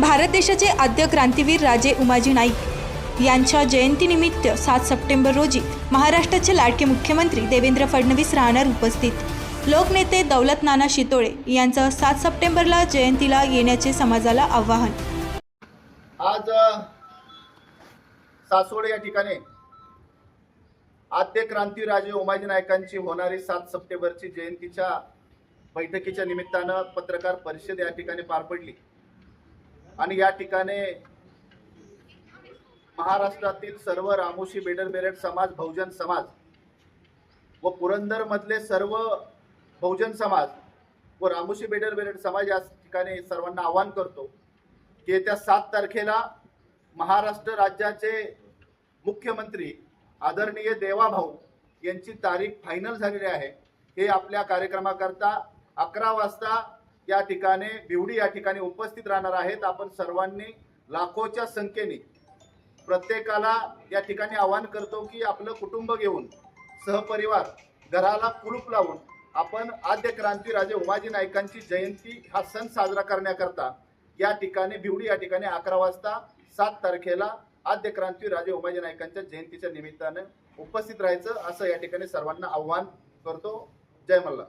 भारत देशाचे आद्य क्रांतीवीर राजे उमाजी नाईक यांच्या जयंतीनिमित्त सात सप्टेंबर रोजी महाराष्ट्राचे लाडके मुख्यमंत्री देवेंद्र फडणवीस राहणार उपस्थित. लोकनेते दौलत नाना शितोळे यांचं सात सप्टेंबरला जयंतीला येण्याचे समाजाला आवाहन. आज सासवड या ठिकाणी आद्य क्रांतीराजे उमाजी नायकांची होणारी सात सप्टेंबरची जयंतीच्या बैठकीच्या निमित्तानं पत्रकार परिषद या ठिकाणी पार पडली. आणि या ठिकाणी महाराष्ट्रातील सर्व रामोशी बेडर बेरड समाज बहुजन समाज व पुरंदर मधले सर्व बहुजन समाज व रामोशी बेडर बेरड समाज या ठिकाणी सर्वांना आवाहन करतो की येत्या सात तारखेला महाराष्ट्र राज्याचे मुख्यमंत्री आदरणीय देवाभाऊ यांची तारीख फायनल झालेली आहे. हे आपल्या कार्यक्रमाकरता अकरा वाजता या ठिकाणी बिवडी या ठिकाणी उपस्थित राहणार आहेत. आपण सर्वांनी लाखोच्या संख्येने प्रत्येकाला या ठिकाणी आवाहन करतो की आपलं कुटुंब घेऊन सहपरिवार घराला कुलूप लावून आपण आद्य क्रांती राजे उमाजी नायकांची जयंती हा सण साजरा करण्याकरता या ठिकाणी बिवडी या ठिकाणी अकरा वाजता सात तारखेला आद्य क्रांती राजे उमाजी नायकांच्या जयंतीच्या निमित्तानं उपस्थित राहायचं असं या ठिकाणी सर्वांना आव्हान करतो. जय मल्ला